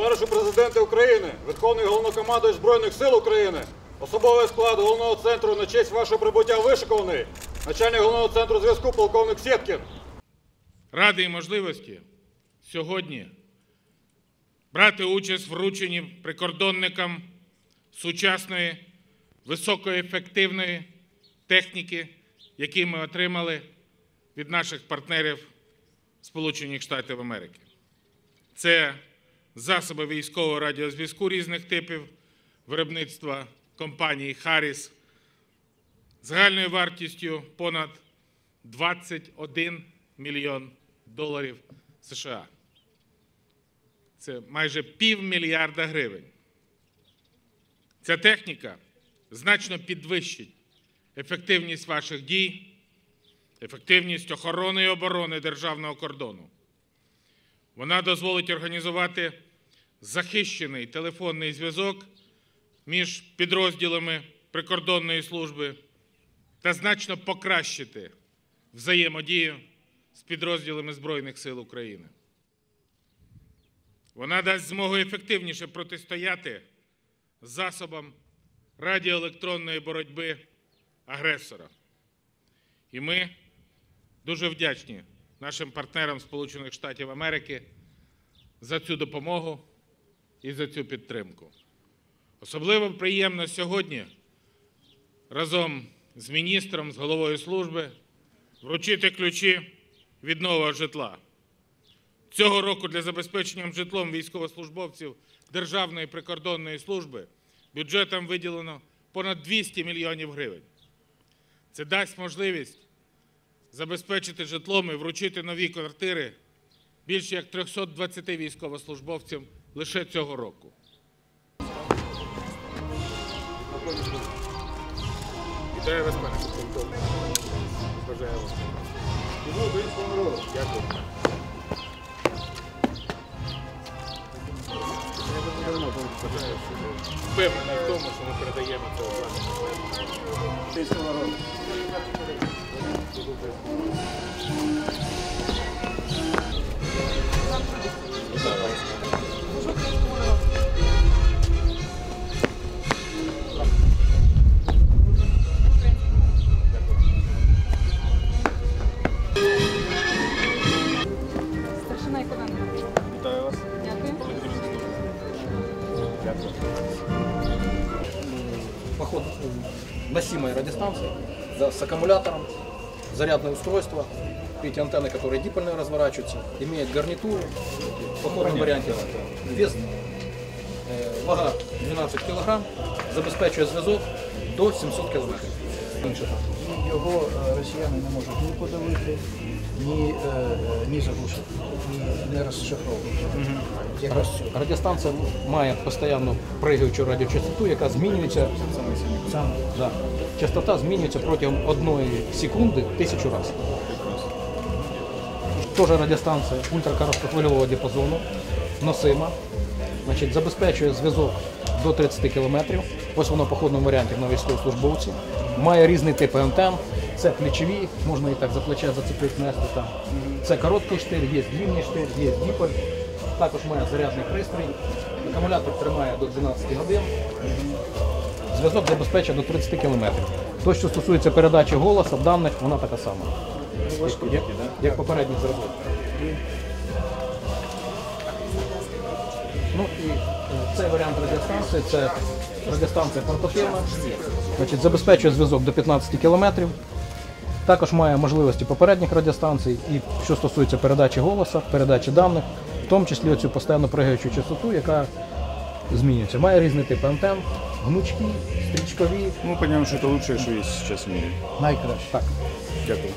Товаришу президенте України, Верховний головнокомандуючий Збройних сил України, особовий склад головного центру на честь вашого прибуття вишикований, начальник головного центру зв'язку полковник Сєткін. ради і можливості сьогодні брати участь врученні прикордонникам сучасної високоефективної техніки, які ми отримали від наших партнерів Сполучених Штатів Америки. Це засоби військового радіозв'язку різних типів виробництва компанії Харріс загальною вартістю понад 21 мільйон доларів США. Це майже півмільярда гривень. Ця техніка значно підвищить ефективність ваших дій, ефективність охорони і оборони державного кордону. Вона дозволить організувати захищений телефонний зв'язок між підрозділами прикордонної служби та значно покращити взаємодію з підрозділами Збройних сил України. Вона дасть змогу ефективніше протистояти засобам радіоелектронної боротьби агресора. І ми дуже вдячні нашим партнерам Сполучених Штатів Америки за цю допомогу і за цю підтримку. Особливо приємно сьогодні разом з міністром, з головою служби вручити ключі від нового житла. Цього року для забезпечення житлом військовослужбовців Державної прикордонної служби бюджетом виділено понад 200 мільйонів гривень. Це дасть можливість забезпечити житлом і вручити нові квартири більше як 320 військовослужбовцям лише цього року. Вітаю вас, пане. Дякую. Що впевнений в тому, що ми передаємо це обладнання. Старшина і поход э, носимой радиостанции да, с аккумулятором, зарядное устройство, видите, антенны, которые дипольные разворачиваются, имеет гарнитуру, в походном варианте вес, э, вага 12 кг, забезпечує зв'язок до 700 км. Його е, росіяни не можуть ні подавити, ні, е, е, ні заглушити, ні не розшифровувати. Якраз цього. Радіостанція має постійно пригаючу радіочастоту, яка змінюється. Саме Да. Частота змінюється протягом одної секунди тисячу разів. Теж радіостанція ультракороткохвильового діапазону, носима, значить, забезпечує зв'язок до 30 км. Ось воно в походному варіанті на військовослужбовці. Має різні типи антенн. Це плечові, можна і так за плече зацепити, нести там. Це короткий штир, є длинний штир, є діполь. Також має зарядний пристрій. Акумулятор тримає до 12 годин. Зв'язок забезпечує до 30 км. То, що стосується передачі голосу, даних, вона така сама. Як, як попередній зразок. Ну і е, цей варіант радіостанції це радіостанція портативна, значить, забезпечує зв'язок до 15 кілометрів. Також має можливості попередніх радіостанцій, і що стосується передачі голоса, передачі даних, в тому числі оцю постійно пригаючу частоту, яка змінюється. Має різний тип антен, гнучки, стрічкові. Ну, розуміємо, що це краще, що є зараз в мірі. Найкраще. Так. Дякую.